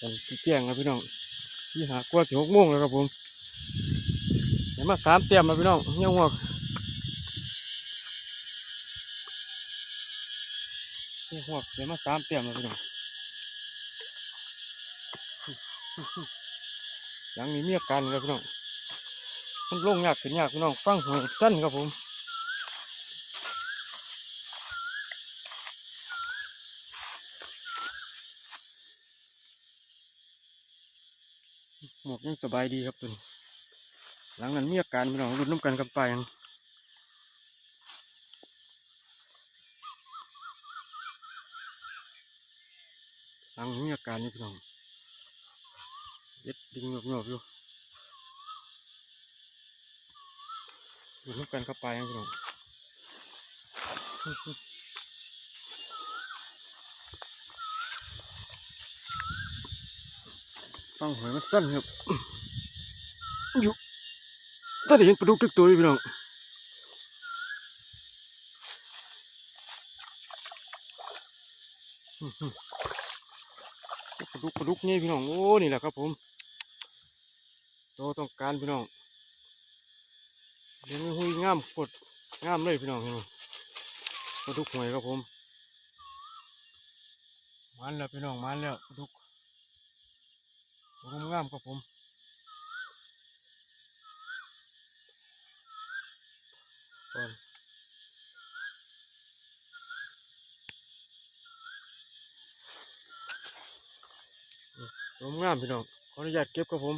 กันที่แจ้งครับพี่น้องที่หากว่าสิหกโมงแล้วครับผมเดี๋ยวมาสามเตรียมมาพี่น้องเงี้ยหัวเงี้ยหัวเดี๋ยวมาสามเตรียมมาพี่น้องหลังนี้มีอาการครับพี่น้องมันลงยากขึ้นยากพี่น้องฟังหูสั้นครับผม หมวกยังสบายดีครับตัวนี้ หลังนั้นมีอาการพี่น้องรุนน้ำกันกับปลายังหลังมีอาการนี่พี่น้องเย็ดดิ่งหยบๆอยู่รุนน้ำกันกับปลายังพี่น้อง ฟังหอยมันสั้นครับอยู่ถ้าได้เห็นปลาดุกตึกตัวอยู่พี่น้องปลาดุกปลาดุกนี่พี่น้องโอ้นี่แหละครับผมโตต้องการพี่น้องยังหุยง่ามปดง่ามเลยพี่น้องปลาดุกหวยครับผมมันแล้วพี่น้องมันแล้วปลาดุก ผมงามครับผมก่อนลมงามพี่น้องขออนุญาตเก็บครับผม